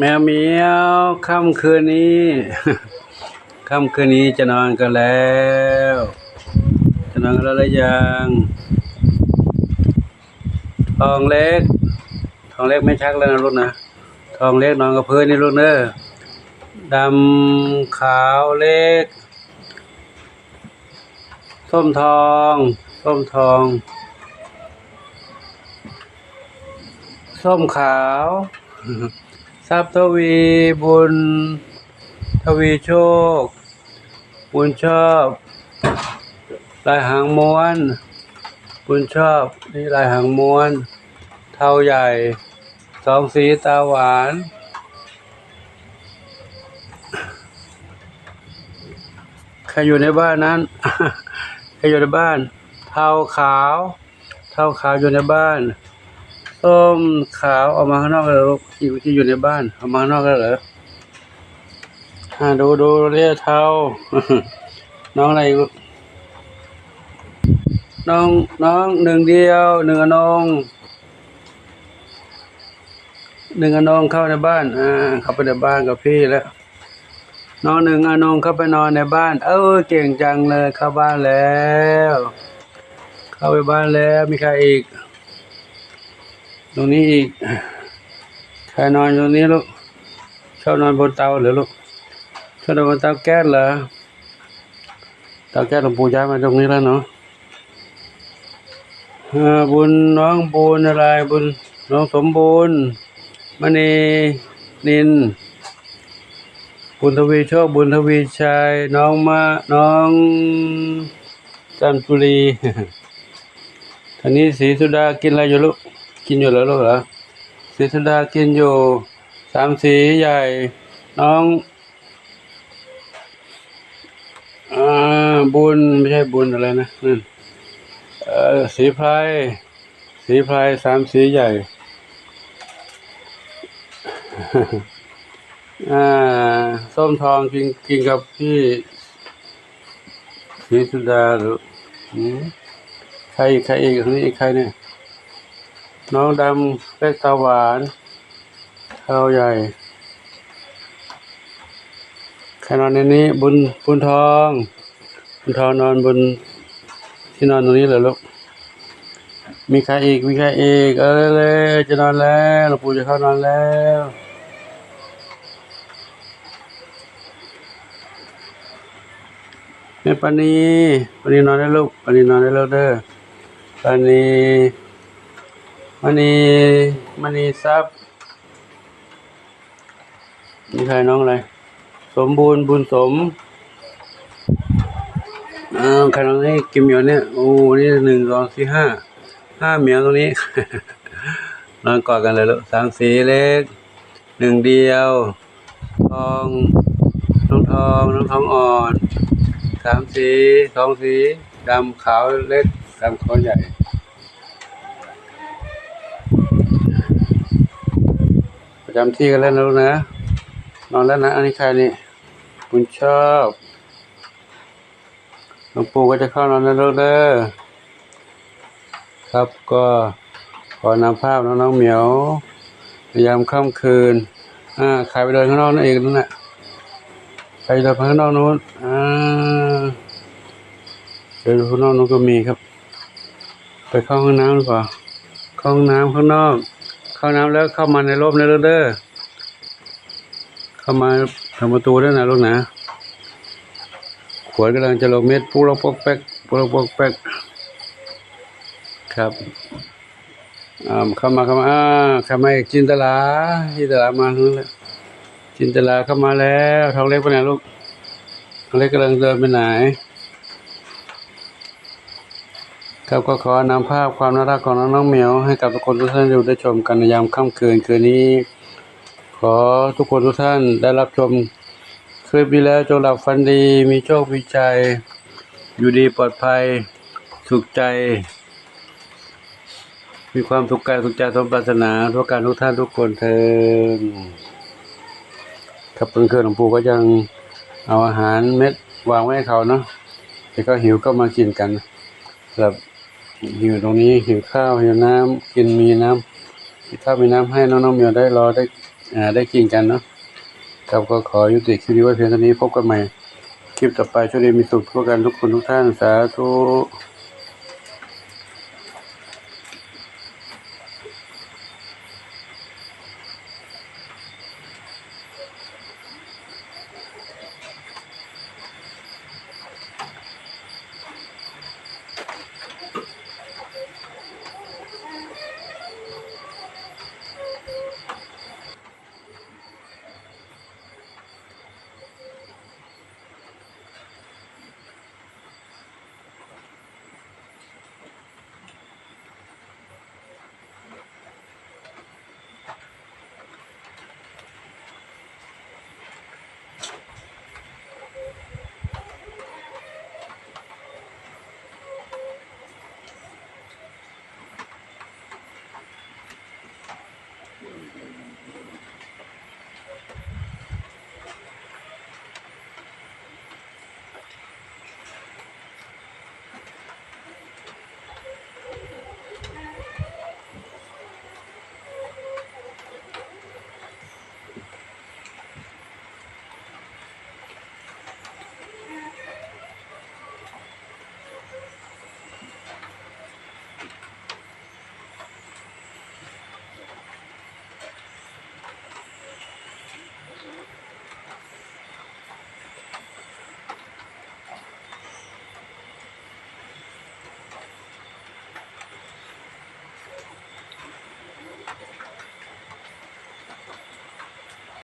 แมวเหมียวค่ำคืนนี้ ค่ำคืนนี้จะนอนกันแล้ว จะนอนกันแล้วหรือยังทองเล็ก ทองเล็กไม่ชักแล้วนะลูกนะทองเล็กนอนกับพื้นนี่ลูกเนอะดำขาวเล็ก ส้มทอง ส้มทอง ส้มขาว ทรัพย์ทวีบุญ ทวีโชค บุญชอบลายหางม้วน บุญชอบนี่ลายหางม้วน เท่าใหญ่ สองสีตาหวานใครอยู่ในบ้านนั้นใครอยู่ในบ้าน เทาขาว เทาขาวอยู่ในบ้าน ส้มขาวออกมาข้างนอกเลยลูกที่ที่อยู่ในบ้านออกมาข้างนอกแล้วเหรออ่าดูดูเรียกเท้าน้องอะไรลูกน้องน้องหนึ่งเดียวหนึ่งอนงหนึ่งอนงเข้าในบ้านอ่าเข้าไปในบ้านกับพี่แล้วน้องหนึ่งอนงเข้าไปนอนในบ้าน เออเก่งจังเลยเข้าบ้านแล้ว เข้าไปบ้านแล้วมีใครอีก ตรงนี้อีกใครนอนตรงนี้ลูกชอบนอนบนเตาเหรอลูกชอบนอนบนเตาแก๊สเหรอเตาแก๊สหลวงปู่ย้ายมาตรงนี้แล้วเนาะบุญน้องบุญอะไรบุญน้องสมบูรณ์มณีนิน บุญทวีโชคบุญทวีชัยน้องมาน้องจันทุรีท่านี้ศรีสุดากินอะไรอยู่ลูก กินอยู่แล้วลูกเหรอศรีสุดากินอยู่สามสีใหญ่ น้องอบุญไม่ใช่บุญอะไรนะนั่นเออสีไพรสีไพรสามสีใหญ่อ่าส้มทองกินกินกับพี่ศรีสุดาหรืออืมใครอีกใครอีกคนนี้อีกใครเนี่ย น้องดำเล็กตาหวานเท้าใหญ่ใครนอนในนี้บุญบุญทอง บุญทองนอนบนที่นอนตรงนี้เหรอลูก มีใครอีก มีใครอีก เออเลยจะนอนแล้วหลวงปู่จะเข้านอนแล้วแม่ปานีปานีนอนได้ลูกปานีนอนได้แล้วเด้อปานี มณีมณีทรัพย์นี่ใครน้องอะไร สมบูรณ์บุญสมอ้าใครน้องให้กิมเหมียวเนี่ย โอ้นี่หนึ่งสองสี่ห้า ห้าเหมียวตรงนี้ นอนกอดกันเลยลูกสามสีเล็ก หนึ่งเดียว ทอง น้องทอง น้องทองอ่อน สามสี สองสี ดำขาวเล็ก ดำขาวใหญ่ ประ จำที่กันแล้วนะลูกนะนอนแล้วนะอันนี้ใครนี่คุณชอบหลวงปู่ก็จะเข้านอนแล้วลูกเด้อครับก็ขอนำภาพน้องๆเหมียวพยายามค่ำคืนอ่าใครไปเดินข้างนอกนั่นเองนั่นแหละใครเดินไปข้างนอกนู้นอ่าเดินข้างนอกนู้นก็มีครับ ไปเข้าห้องน้ำหรือเปล่าเข้าห้องน้ำข้างนอก เข้าน้ำแล้วเข้ามาในร่มเลยลูกเด้อเข้ามาทำประตูด้วยนะลูกนะ ขวดกำลังจะลงเม็ดปุ๊กลงปกแป๊กปุ๊กลงปกแป๊กครับอ่าเข้ามาเข้ามาอ่าเข้ามาอีกจินตลาจินตลามาแล้ว จินตลาเข้ามาแล้วทองเล็กไปไหนลูกทองเล็กกำลังเดินไปไหน ครับก็ขอนำภาพความน่ารักของน้องๆเหมียวให้กับทุกคนทุกท่านได้ชมกันในยามค่ำคืนคืนนี้ ขอทุกคนทุกท่านได้รับชมคลิปนี้แล้วจงหลับฝันดีมีโชคมีชัยอยู่ดีปลอดภัยสุขใจ มีความสุขกายสุขใจสมปรารถนาทุกการทุกท่านทุกคนเทินครับเพื่อนๆหลวงปู่ก็ยังเอาอาหารเม็ดวางไว้ให้เขาเนาะแต่ก็หิวก็มากินกันครับ หิวตรงนี้หิวข้าวหิวน้ำกินมีน้ำมีข้าวมีน้ำให้น้องๆเมียวได้รอได้อ่าได้กินกันเนาะครับก็ขอยุติคลิปนี้ไว้เพียงเท่านี้พบกันใหม่คลิปต่อไปช่วยดีมีสุขทุกกันทุกคนทุกท่านสาธุ